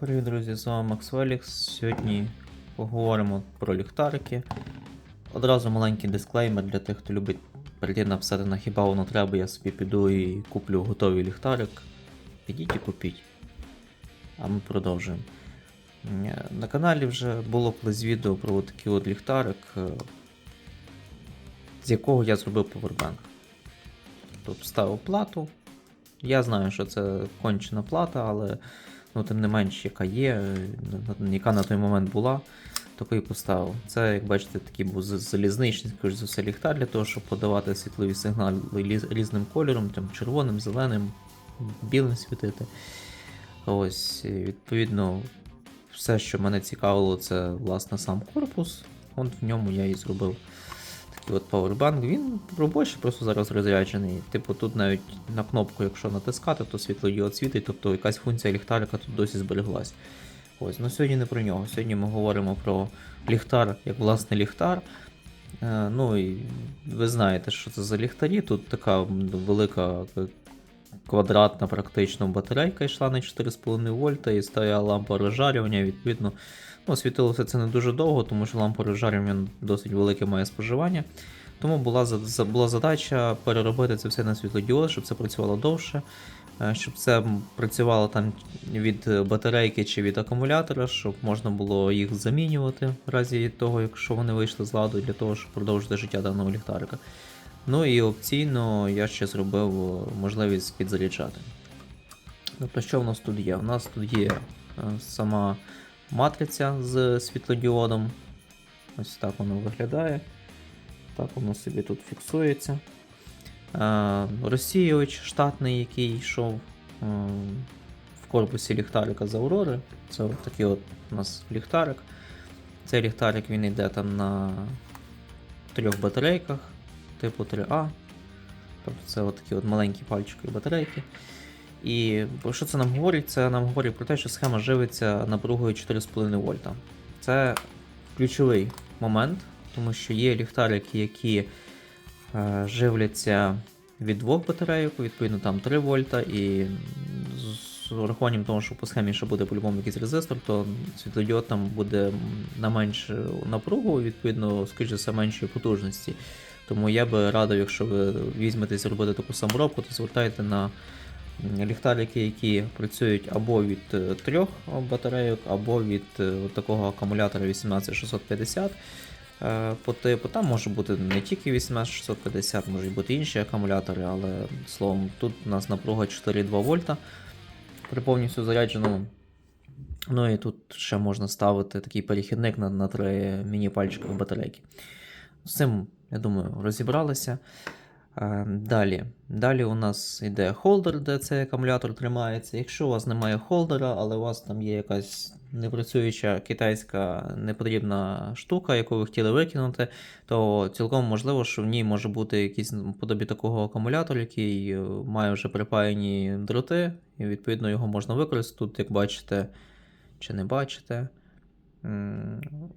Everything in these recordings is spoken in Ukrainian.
Привіт, друзі, з вами Макс Велікс. Сьогодні поговоримо про ліхтарики. Одразу маленький дисклеймер для тих, хто любить прийти написати на хіба воно треба, я собі піду і куплю готовий ліхтарик. Підіть і купіть. А ми продовжуємо. Е, На каналі вже було колись відео про такий от ліхтарик, е, з якого я зробив повербанк. Тобто вставив плату. Я знаю, що це кончена плата, але ну, тим не менш, яка є, е, яка на той момент була, таку і поставив. Це, як бачите, такий був залізничний, скоріш за все, ліхтар для того, щоб подавати світлові сигнали різним кольором, там, червоним, зеленим, білим світити. Ось, відповідно, все, що мене цікавило, це власне сам корпус. От в ньому я і зробив такий от павербанк. Він робочий, просто зараз розряджений. Типу, тут навіть на кнопку, якщо натискати, то світлодіод світить, тобто якась функція ліхтарика тут досі збереглась. Ось, ну сьогодні не про нього. Сьогодні ми говоримо про ліхтар як власне ліхтар. Е, ну і ви знаєте, що це за ліхтарі. Тут така велика квадратна практично батарейка йшла на 4,5 вольта і стояла лампа розжарювання. Відповідно, ну, світилося це не дуже довго, тому що лампа розжарювання досить велике має споживання. Тому була, була задача переробити це все на світлодіод, щоб це працювало довше, е, щоб це працювало там від е, батарейки чи від акумулятора, щоб можна було їх замінювати в разі того, якщо вони вийшли з ладу, для того, щоб продовжити життя даного ліхтарика. Ну і опційно я ще зробив е, можливість підзаряджати. Тобто, що в нас тут є? У нас тут є сама матриця з світлодіодом. Ось так воно виглядає. Так воно собі тут фіксується. Е, Розсіювач штатний, який йшов е, в корпусі ліхтарика з Аврори. Це такий от у нас ліхтарик. Цей ліхтарик він йде там на трьох батарейках, типу 3А. Тобто це от такі от маленькі пальчики батарейки. І про що це нам говорить? Це нам говорить про те, що схема живиться напругою 4,5 вольта. Це ключовий момент, тому що є ліхтарики, які е, живляться від двох батарейок, відповідно там 3 вольта, і з урахуванням того, що по схемі ще буде по-любому якийсь резистор, то світлодіод там буде на меншу напругу, відповідно, скоріше меншої потужності. Тому я би радив, якщо ви візьметесь робити таку саморобку, то звертайте на ліхтарики, які працюють або від е, трьох батарейок, або від е, такого акумулятора 18650 е, по типу. Там може бути не тільки 18650, можуть бути інші акумулятори, але словом, тут у нас напруга 4,2 вольта при повністю зарядженому. Ну і тут ще можна ставити такий перехідник на, на три міні-пальчикові батарейки. З цим, я думаю, розібралися. Е, Далі. Далі у нас йде холдер, де цей акумулятор тримається. Якщо у вас немає холдера, але у вас там є якась непрацююча китайська непотрібна штука, яку ви хотіли викинути, то цілком можливо, що в ній може бути якийсь подобі такого акумулятор, який е, має вже припаяні дроти, і відповідно його можна використати. Тут, як бачите, чи не бачите,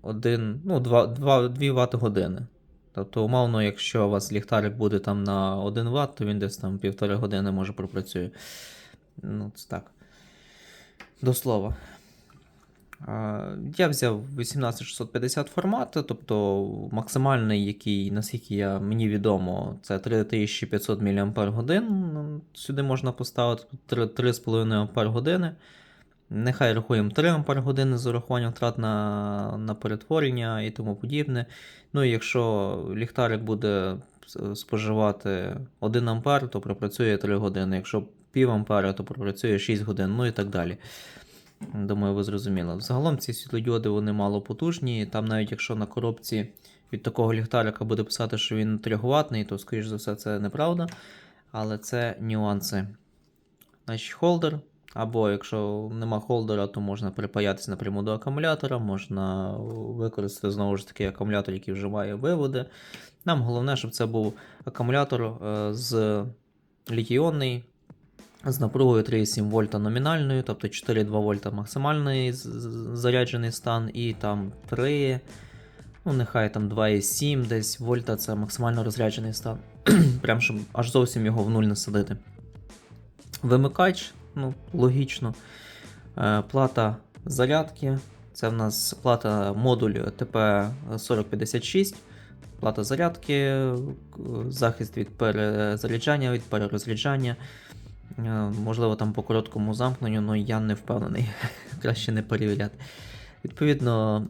один, ну, 2, 2, 2 Вт години. Тобто, умовно, якщо у вас ліхтарик буде там на 1 Вт, то він десь там півтори години може пропрацює. Ну, це так. До слова. Я взяв 18650 формат, тобто максимальний, який, наскільки я, мені відомо, це 3500 мАч. Сюди можна поставити 3 3,5 Ах. Нехай рахуємо 3 Ах з урахуванням втрат на, на перетворення і тому подібне. Ну і якщо ліхтарик буде споживати 1 А, то пропрацює 3 години. Якщо пів ампера, то пропрацює 6 годин, ну і так далі. Думаю, ви зрозуміли. Загалом ці світлодіоди вони мало потужні. Там навіть якщо на коробці від такого ліхтарика буде писати, що він 3 ватний, то, скоріш за все, це неправда. Але це нюанси. Значить, холдер. Або якщо нема холдера, то можна припаятися напряму до акумулятора, можна використати знову ж таки акумулятор, який вже має виводи. Нам головне, щоб це був акумулятор е, з літій-іонний, з напругою 3,7 вольта номінальною, тобто 4,2 вольта максимальний заряджений стан, і там 3, ну нехай там 2,7 десь вольта це максимально розряджений стан. Прям щоб аж зовсім його в нуль не садити. Вимикач, ну, логічно. Е, Плата зарядки. Це в нас плата модулю TP4056, плата зарядки, захист від перезаряджання, від перерозряджання. Е, Можливо, там по короткому замкненню, але я не впевнений. Краще не перевіряти. Відповідно,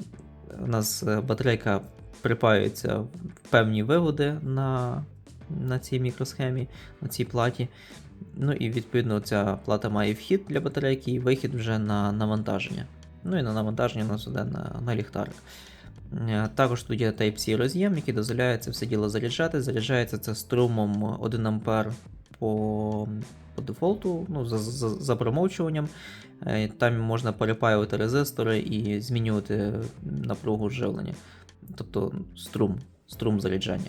у нас е, батарейка припаюється в певні виводи на, на цій мікросхемі, на цій платі. Ну і відповідно ця плата має вхід для батарейки і вихід вже на навантаження. Ну і на навантаження у нас іде на, на ліхтарик. Е, Також тут є Type-C роз'єм, який дозволяє це все діло заряджати. Заряджається це струмом 1 А по, по дефолту, ну, за, за, за промовчуванням. Е, Там можна перепаювати резистори і змінювати напругу живлення, тобто струм, струм заряджання.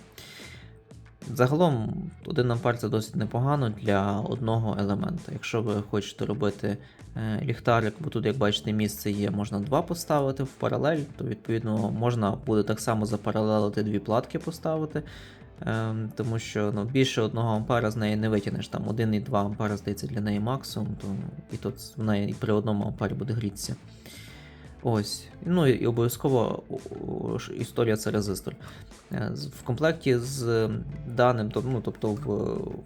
Загалом 1 ампер це досить непогано для одного елемента. Якщо ви хочете робити е, ліхтарик, бо тут, як бачите, місце є, можна два поставити в паралель, то відповідно можна буде так само запаралелити дві платки поставити. е, Тому що ну, більше 1 ампера з неї не витягнеш. Там 1,2 ампера здається для неї максимум, то і тут в неї і при 1 ампері буде грітися. Ось. Ну і обов'язково історія це резистор. Е, В комплекті з даним, ну, тобто в,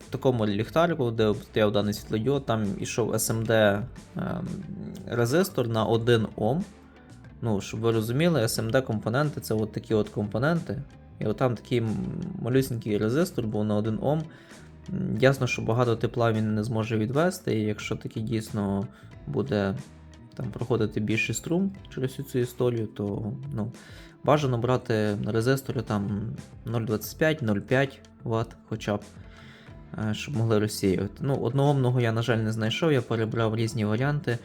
в такому ліхтарику, де стояв даний світлодіод, там ішов SMD ем, резистор на 1 Ом. Ну, щоб ви розуміли, SMD компоненти це от такі от компоненти. І от там такий малюсенький резистор був на 1 Ом. Ясно, що багато тепла він не зможе відвести, і якщо таки дійсно буде там проходити більший струм через всю цю історію, то ну, бажано брати на резисторі там 0,25, 0,5 Вт хоча б, е, щоб могли розсіювати. Ну, одноомного я, на жаль, не знайшов, я перебрав різні варіанти.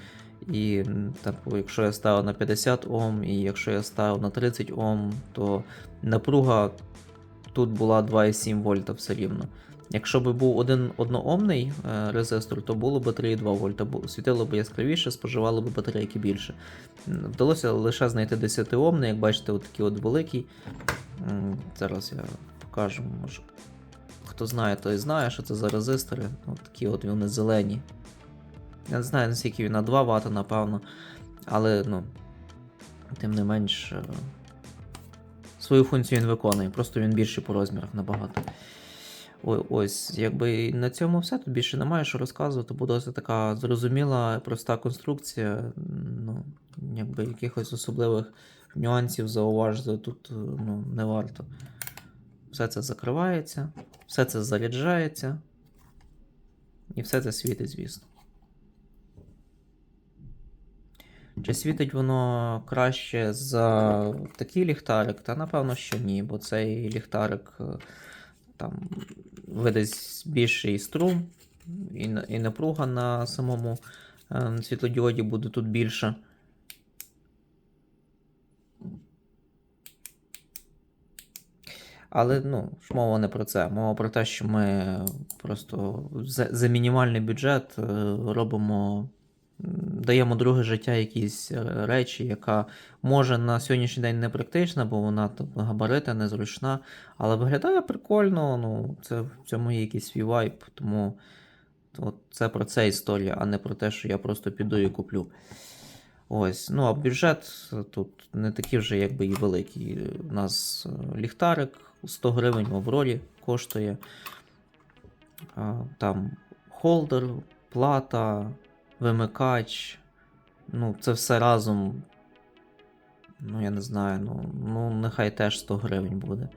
І типу, якщо я ставив на 50 Ом, і якщо я ставив на 30 Ом, то напруга тут була 2,7 вольта все рівно. Якщо б був один одноомний е, резистор, то було б 3,2 вольта, світило б яскравіше, споживало б батарейки більше. Вдалося лише знайти 10-омний, як бачите, от такий от великий. Зараз я покажу, може. Хто знає, той знає, що це за резистори. От такі от вони зелені. Я не знаю, наскільки він на 2 Вт, напевно. Але, ну, тим не менш, е, свою функцію він виконує, просто він більший по розмірах набагато. Ось, якби на цьому все. Тут більше немає що розказувати. Буде ось така зрозуміла, проста конструкція. Ну, якби якихось особливих нюансів зауважити тут е, ну, не варто. Все це закривається, все це заряджається. І все це світить, звісно. Чи світить воно краще за такий ліхтарик? Та напевно, що ні, бо цей ліхтарик е, там видасть більший струм, і, і напруга на самому е, світлодіоді буде тут більша. Але ну, мова не про це. Мова про те, що ми просто за, за мінімальний бюджет е, робимо, даємо друге життя якійсь е, речі, яка може на сьогоднішній день не практична, бо вона габарита, незручна, але виглядає прикольно. Ну, це в цьому є якийсь свій вайб, тому от це про це історія, а не про те, що я просто піду і куплю. Ось, ну а бюджет тут не такий вже якби і великий. У нас е, ліхтарик 100 гривень в Аврорі коштує. Там холдер, плата, вимикач. Ну, це все разом. Ну, я не знаю, ну, ну нехай теж 100 гривень буде.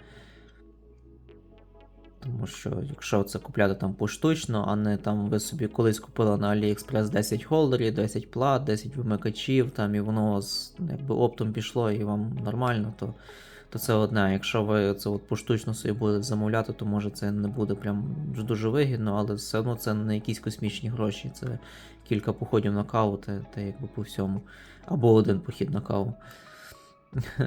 Тому що якщо це купляти там поштучно, а не там ви собі колись купили на AliExpress 10 холдерів, 10 плат, 10 вимикачів, там і воно якби оптом пішло і вам нормально, то, то це одне. Якщо ви це от поштучно собі будете замовляти, то може це не буде прям дуже вигідно, але все одно це не якісь космічні гроші. Це кілька походів на каву, та, та якби по всьому. Або один похід на каву.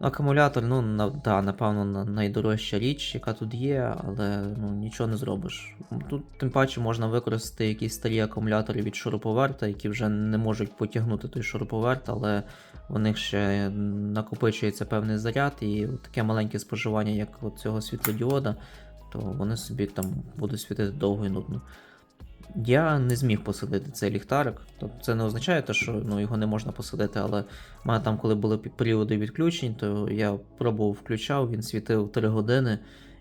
Акумулятор, ну, на, да, напевно, найдорожча річ, яка тут є, але ну, нічого не зробиш. Тут, тим паче, можна використати якісь старі акумулятори від шуруповерта, які вже не можуть потягнути той шуруповерт, але в них ще накопичується певний заряд, і таке маленьке споживання, як цього світлодіода, то вони собі там будуть світити довго і нудно. Я не зміг посадити цей ліхтарик. Тобто це не означає, те, що ну, його не можна посадити, але в мене там, коли були періоди відключень, то я пробував включав, він світив 3 години,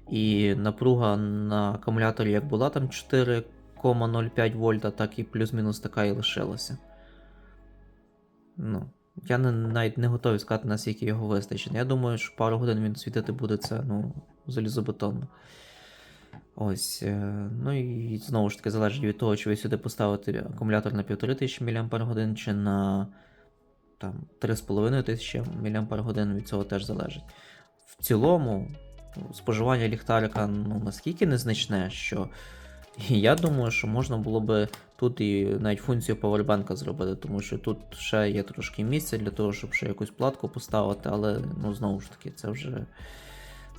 і напруга на акумуляторі як була там 4,05 вольта, так і плюс-мінус така і лишилася. Ну, я не, навіть не готовий сказати, наскільки його вистачить. Я думаю, що пару годин він світити буде це ну, залізобетонно. Ось. е, Ну і знову ж таки залежить від того, чи ви сюди поставите акумулятор на 1500 мАч чи на там, 3500 мАч, від цього теж залежить. В цілому, споживання ліхтарика ну, наскільки незначне, що я думаю, що можна було би тут і навіть функцію повербанка зробити, тому що тут ще є трошки місця для того, щоб ще якусь платку поставити, але ну, знову ж таки, це вже,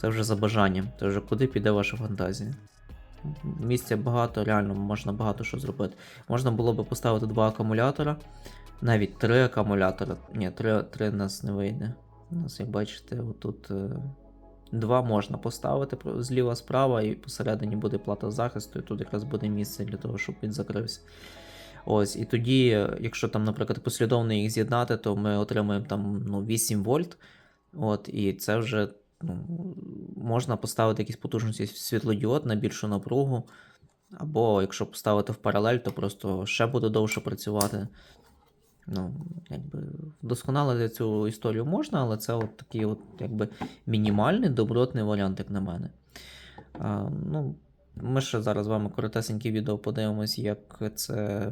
це вже за бажанням. Це вже куди піде ваша фантазія. Місця багато, реально можна багато що зробити. Можна було би поставити два акумулятора, навіть три акумулятора. Ні, три, три нас не вийде. У нас, як бачите, отут е, два можна поставити зліва справа, і посередині буде плата захисту, і тут якраз буде місце для того, щоб він закрився. Ось, і тоді, якщо там, наприклад, послідовно їх з'єднати, то ми отримаємо там ну, 8 вольт. От, і це вже ну, можна поставити якісь потужності світлодіод на більшу напругу. Або якщо поставити в паралель, то просто ще буде довше працювати. Ну, якби вдосконалити цю історію можна, але це от такий от, якби мінімальний добротний варіант, як на мене. А, ну, ми ще зараз з вами коротесеньке відео подивимось, як це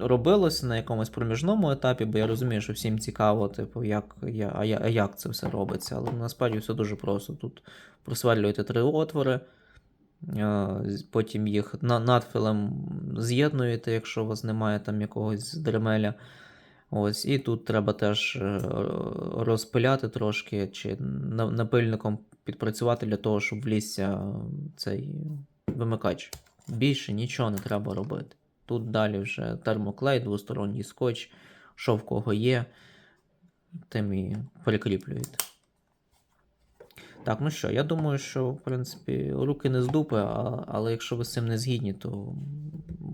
робилося на якомусь проміжному етапі, бо я розумію, що всім цікаво, типу, як, я- а, як це все робиться. Але насправді все дуже просто. Тут просверлюєте три отвори, е, потім їх на- надфілем з'єднуєте, якщо у вас немає там якогось дремеля. Ось, і тут треба теж е, розпиляти трошки, чи напильником підпрацювати для того, щоб влізся цей вимикач. Більше нічого не треба робити. Тут далі вже термоклей, двосторонній скотч, що в кого є, тим і прикріплюєте. Так, ну що, я думаю, що, в принципі, руки не з дупи, а, але якщо ви з цим не згідні, то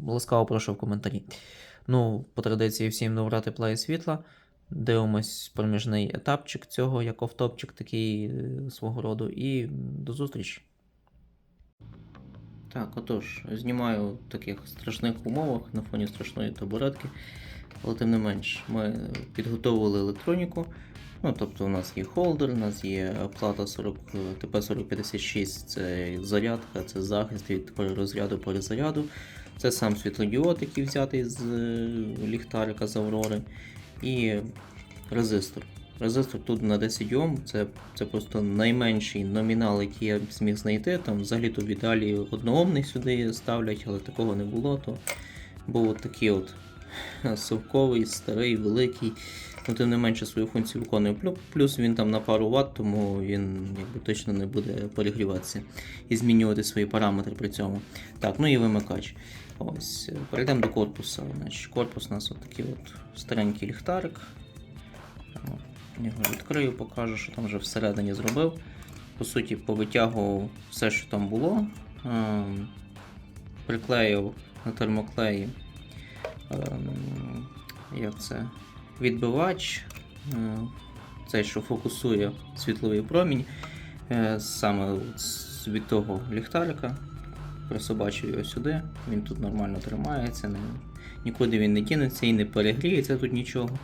ласкаво прошу в коментарі. Ну, по традиції всім добрати плеї світла. Дивимось проміжний етапчик цього, як офтопчик такий е, свого роду, і до зустрічі. Так, отож, знімаю в таких страшних умовах на фоні страшної табуретки. Але тим не менш, ми підготовили електроніку. Ну, тобто у нас є холдер, у нас є плата 40, ТП-4056, це зарядка, це захист від перерозряду перезаряду. Це сам світлодіод, який взятий з е, ліхтарика з Аврори. І резистор. Резистор тут на 10 Ом, це, це просто найменший номінал, який я зміг знайти. Там взагалі то в ідеалі одноомний сюди ставлять, але такого не було. То був от такий от совковий, старий, великий. Ну, тим не менше свою функцію виконує. Плюс він там на пару Вт, тому він якби, точно не буде перегріватися і змінювати свої параметри при цьому. Так, ну і вимикач. Ось, е, перейдемо до корпуса. Корпус у нас от такий от старенький ліхтарик. О, Його відкрию, покажу, що там вже всередині зробив. По суті, повитягував все, що там було. Ем, Приклеїв на термоклеї. ем, Як це? Відбивач. е, Цей, що фокусує світловий промінь. е, Саме від того ліхтарика. Присобачив його сюди. Він тут нормально тримається. Нікуди він не дінеться і не перегріється тут нічого.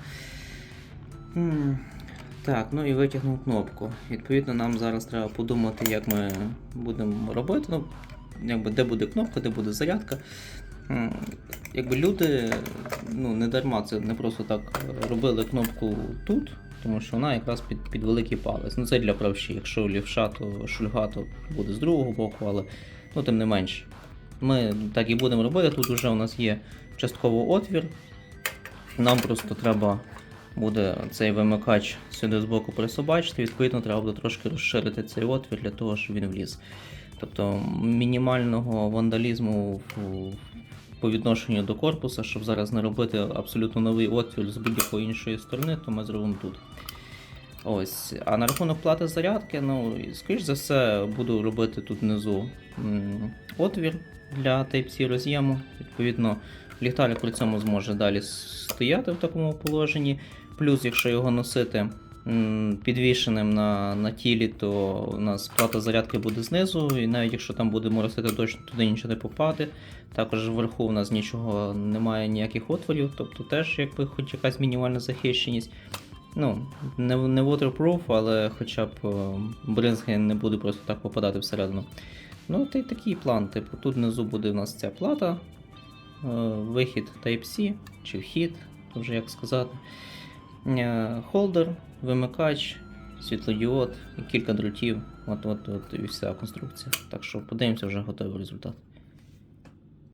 Так, ну і витягнув кнопку. Відповідно, нам зараз треба подумати, як ми будемо робити. Ну, якби, де буде кнопка, де буде зарядка. Якби люди, ну не дарма, це не просто так робили кнопку тут, тому що вона якраз під, під великий палець. Ну це для правші. Якщо лівша, то шульга, то буде з другого боку, але ну, тим не менше. Ми так і будемо робити. Тут вже у нас є частково отвір. Нам просто треба буде цей вимикач сюди збоку присобачити, відповідно, треба буде трошки розширити цей отвір для того, щоб він вліз. Тобто мінімального вандалізму по відношенню до корпуса, щоб зараз не робити абсолютно новий отвір з будь-якої іншої сторони, то ми зробимо тут. Ось. А на рахунок плати зарядки, ну, скоріш за все, буду робити тут внизу отвір для Type-C роз'єму. Відповідно, ліхтарик при цьому зможе далі стояти в такому положенні. Плюс, якщо його носити підвішеним на, на тілі, то у нас плата зарядки буде знизу, і навіть якщо там буде моросити дощ, туди нічого не попаде. Також вверху у нас нічого немає, ніяких отворів, тобто теж якби хоч якась мінімальна захищеність. Ну, не, не waterproof, але хоча б е, бризги не буде просто так попадати всередину. Ну, та й такий план. Типу, тут внизу буде у нас ця плата, е, вихід Type-C чи вхід, вже як сказати. Е, Холдер, вимикач, світлодіод і кілька дротів. От, от, от і вся конструкція. Так що подивимося вже готовий результат.